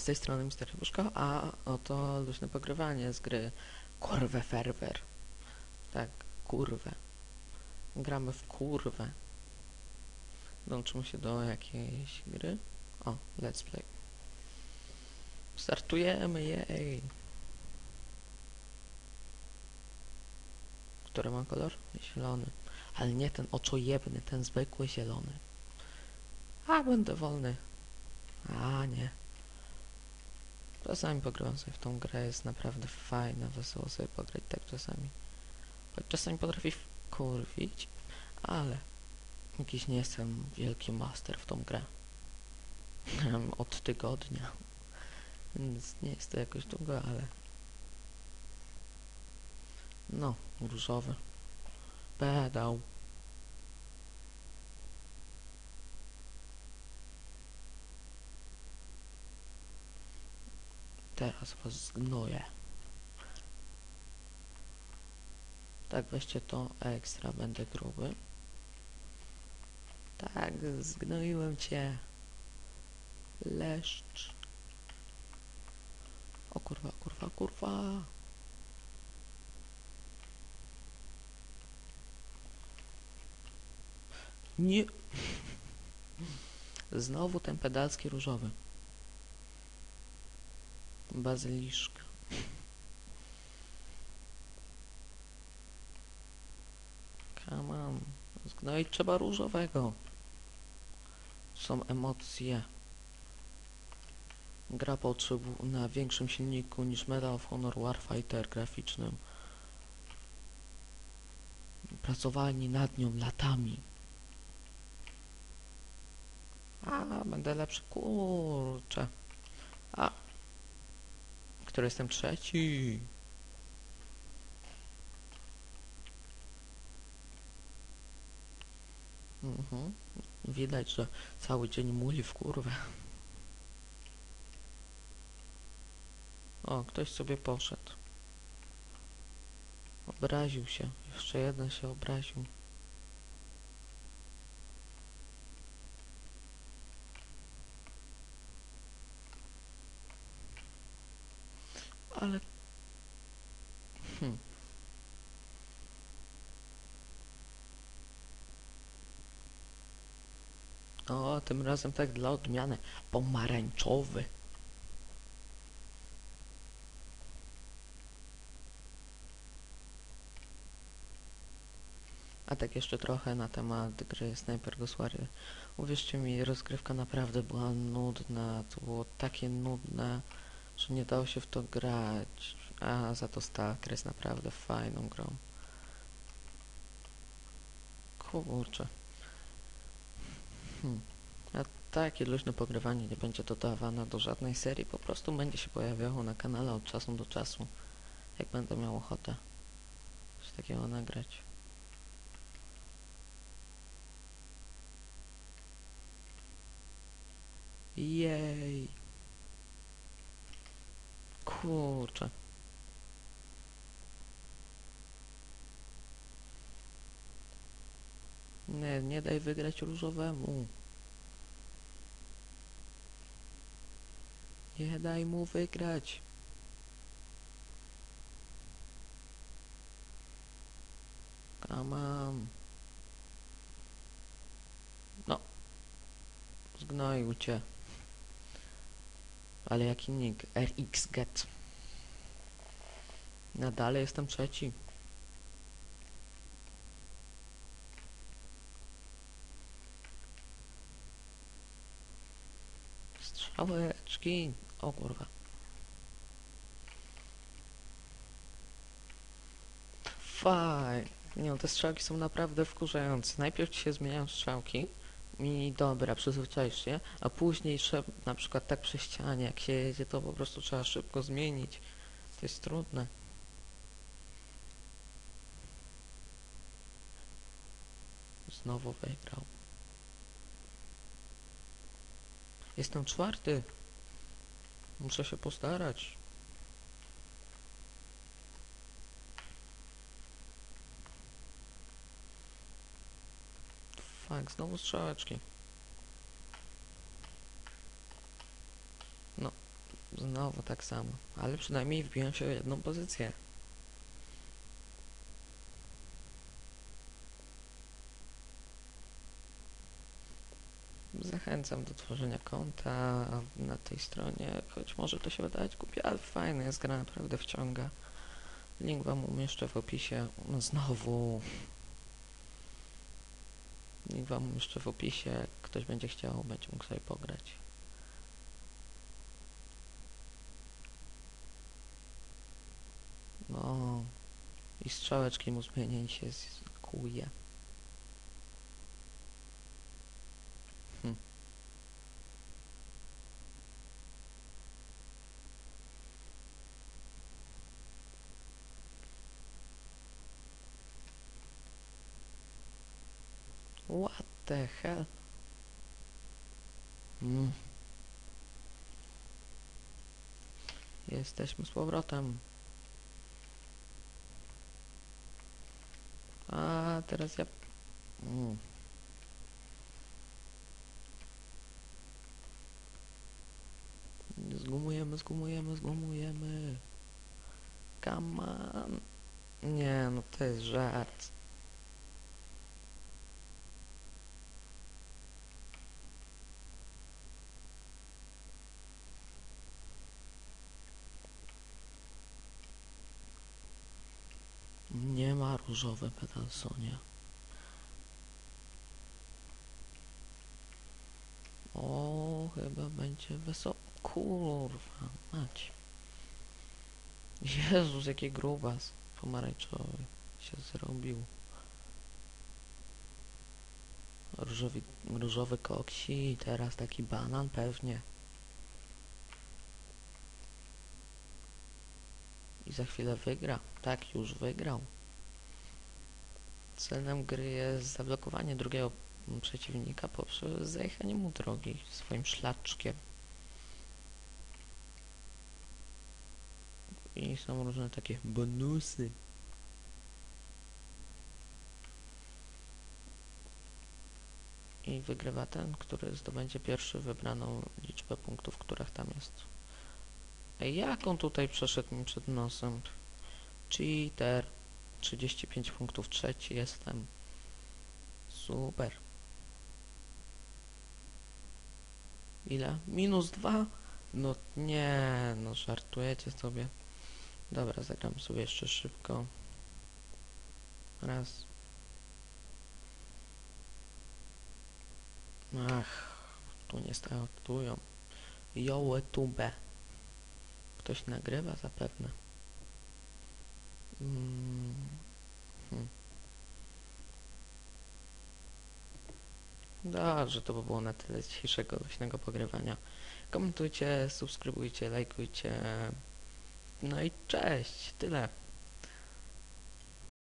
z tej strony Mister Chybuszko, a oto luźne pogrywanie z gry Kurwę Ferwer. Tak, kurwę. Gramy w kurwę. Dołączymy się do jakiejś gry. O, let's play. Startujemy, jej! Który ma kolor? Zielony. Ale nie ten oczojebny, ten zwykły zielony. A, będę wolny. A, nie. Czasami pogrywam sobie w tą grę, jest naprawdę fajna, wesoło sobie pograć tak czasami. Czasami potrafi kurwić, ale jakiś nie jestem wielki master w tą grę. Od tygodnia. Więc nie jest to jakoś długo, ale... No, różowy. Pedał. Teraz was zgnoję. Tak, weźcie to ekstra, będę gruby. Tak, zgnoiłem cię. Leszcz. O kurwa, kurwa, kurwa. Nie. Znowu ten pedalski różowy. Bazyliszka. Come on. Zgnoić trzeba różowego. Są emocje. Gra potrzebuje na większym silniku niż Medal of Honor Warfighter graficznym. Pracowali nad nią latami. A, będę lepszy. Kurczę. Który jestem trzeci. Mhm. Widać, że cały dzień muli w kurwę. O, ktoś sobie poszedł. Obraził się. Jeszcze jeden się obraził. Ale... Hm. O, tym razem tak dla odmiany. Pomarańczowy. A tak jeszcze trochę na temat gry Sniper Warrior. Uwierzcie mi, rozgrywka naprawdę była nudna. To było takie nudne, że nie dało się w to grać. A za to Stalker jest naprawdę fajną grą. Kurczę. Hmm. A takie luźne pogrywanie nie będzie dodawane do żadnej serii, po prostu będzie się pojawiało na kanale od czasu do czasu, jak będę miał ochotę coś takiego nagrać. Jej. Kurczę. Nie, nie daj wygrać różowemu. Nie daj mu wygrać. Come on. No. Zgnoił cię. Ale jaki nick? RX Get. Nadal jestem trzeci. Strzałeczki. O kurwa. Faj. Nie no, te strzałki są naprawdę wkurzające. Najpierw ci się zmieniają strzałki i dobra, przyzwyczaisz się, a później na przykład tak przy ścianie, jak się jedzie, to po prostu trzeba szybko zmienić. To jest trudne. Znowu wygrał. Jestem czwarty. Muszę się postarać. Fak, znowu strzałeczki. No, Znowu tak samo. Ale przynajmniej wbiłem się w jedną pozycję. Zachęcam do tworzenia konta na tej stronie, choć może to się wydawać głupie, ale fajne jest, gra naprawdę wciąga. Link wam umieszczę w opisie. No znowu. Link wam umieszczę w opisie, jak ktoś będzie chciał, będzie mógł sobie pograć. No i strzałeczki mu zmienień się kuje. What the hell? Mm. Jesteśmy z powrotem. A teraz ja. Mm. Zgumujemy, zgumujemy, zgumujemy. Come on. Nie, no to jest żart. Nie ma różowe pedalsonie. O, chyba będzie wesoło. Kurwa, mać. Jezus, jaki grubas pomarańczowy się zrobił. Różowy, różowy koksi, teraz taki banan pewnie. I za chwilę wygra. Tak, już wygrał. Celem gry jest zablokowanie drugiego przeciwnika poprzez zajechanie mu drogi swoim szlaczkiem. I są różne takie bonusy. I wygrywa ten, który zdobędzie pierwszy wybraną liczbę punktów, których tam jest. Jak on tutaj przeszedł mi przed nosem? Cheater. 35 punktów, trzeci jestem. Super. Ile? Minus dwa? No nie, no żartujecie sobie. Dobra, zagram sobie jeszcze szybko. Raz. Ach, tu nie startują. YouTube. Ktoś nagrywa zapewne. Mm. Dobrze, to by było na tyle dzisiejszego leśnego pogrywania. Komentujcie, subskrybujcie, lajkujcie. No i cześć, tyle.